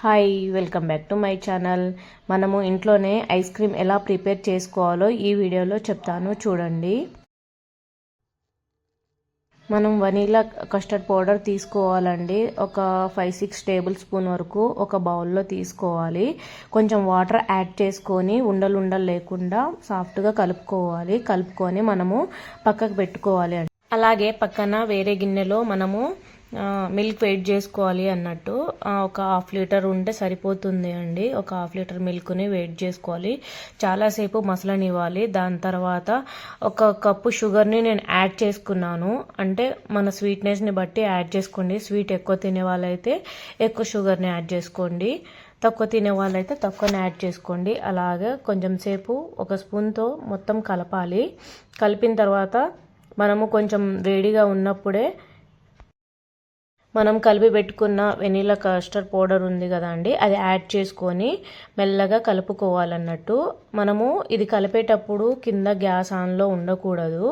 Hi welcome back to my channel మనము ఇంట్లోనే ice cream ఎలా ప్రిపేర్ చేసుకోవాలో ఈ వీడియోలో చెప్తాను చూడండి. మనం వనీలా కస్టర్డ్ పౌడర్ తీసుకోవాలండి. ఒక ఫైవ్ సిక్స్ టేబుల్ స్పూన్ వరకు ఒక బౌల్లో తీసుకోవాలి. కొంచెం వాటర్ యాడ్ చేసుకొని ఉండలు ఉండలు లేకుండా సాఫ్ట్గా కలుపుకోవాలి. కలుపుకొని మనము పక్కకు పెట్టుకోవాలి అలాగే పక్కన వేరే గిన్నెలో మనము మిల్క్ వెయిట్ చేసుకోవాలి అన్నట్టు. ఒక హాఫ్ లీటర్ ఉంటే సరిపోతుంది అండి. ఒక హాఫ్ లీటర్ మిల్క్ని వెయిట్ చేసుకోవాలి. చాలాసేపు మసలనివ్వాలి. దాని తర్వాత ఒక కప్పు షుగర్ని నేను యాడ్ చేసుకున్నాను. అంటే మన స్వీట్నెస్ని బట్టి యాడ్ చేసుకోండి. స్వీట్ ఎక్కువ తినే వాళ్ళైతే ఎక్కువ షుగర్ని యాడ్ చేసుకోండి. తక్కువ తినే వాళ్ళైతే తక్కువని యాడ్ చేసుకోండి. అలాగే కొంచెం సేపు ఒక స్పూన్తో మొత్తం కలపాలి. కలిపిన తర్వాత మనము కొంచెం వేడిగా ఉన్నప్పుడే మనం కలిపి పెట్టుకున్న వెనీలా కస్టర్డ్ పౌడర్ ఉంది కదా అండి అది యాడ్ చేసుకొని మెల్లగా కలుపుకోవాలన్నట్టు. మనము ఇది కలిపేటప్పుడు కింద గ్యాస్ ఆన్లో ఉండకూడదు.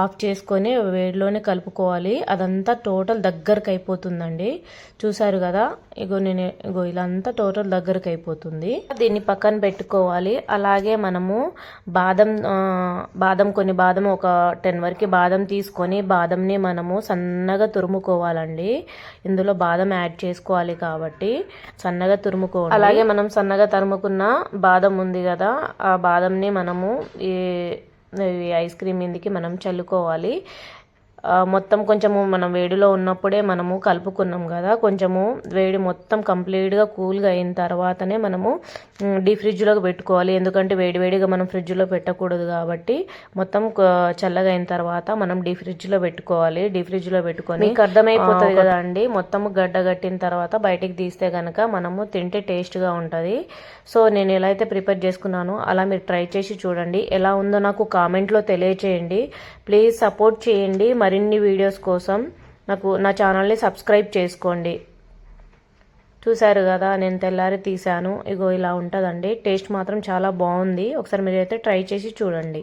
ఆఫ్ చేసుకొని వేడిలోనే కలుపుకోవాలి. అదంతా టోటల్ దగ్గరకు అయిపోతుందండి చూసారు కదా? ఇగో నేను ఇగో ఇలాంతా టోటల్ దగ్గరకు అయిపోతుంది దీన్ని పక్కన పెట్టుకోవాలి. అలాగే మనము బాదం బాదం కొన్ని బాదం ఒక టెన్ వరకు బాదం తీసుకొని బాదంని మనము సన్నగా తురుముకోవాలండి. ఇందులో బాదం యాడ్ చేసుకోవాలి కాబట్టి సన్నగా తురుముకోవాలి. అలాగే మనం సన్నగా తరుముకున్న బాదం ఉంది కదా? ఆ బాదంని మనము ఈ ఐస్ క్రీమ్ మీదకి మనం చల్లుకోవాలి. మొత్తం కొంచెము మనం వేడిలో ఉన్నప్పుడే మనము కలుపుకున్నాం కదా కొంచెము వేడి మొత్తం కంప్లీట్గా కూల్గా అయిన తర్వాతనే మనము డీ ఫ్రిడ్జ్లోకి పెట్టుకోవాలి. ఎందుకంటే వేడివేడిగా మనం ఫ్రిడ్జ్లో పెట్టకూడదు కాబట్టి మొత్తం చల్లగా అయిన తర్వాత మనం డీ ఫ్రిడ్జ్లో పెట్టుకోవాలి. డీ ఫ్రిడ్జ్లో పెట్టుకొని మీకు అర్థమైపోతుంది కదా అండి. మొత్తం గడ్డ కట్టిన తర్వాత బయటికి తీస్తే కనుక మనము తింటే టేస్ట్గా ఉంటుంది. సో నేను ఎలా అయితే ప్రిపేర్ చేసుకున్నానో అలా మీరు ట్రై చేసి చూడండి. ఎలా ఉందో నాకు కామెంట్లో తెలియచేయండి. ప్లీజ్ సపోర్ట్ చేయండి. మరి మరిన్ని వీడియోస్ కోసం నాకు నా ఛానల్ని సబ్స్క్రైబ్ చేసుకోండి. చూశారు కదా నేను తెల్లారి తీశాను. ఇగో ఇలా ఉంటుందండి. టేస్ట్ మాత్రం చాలా బాగుంది. ఒకసారి మీరైతే ట్రై చేసి చూడండి.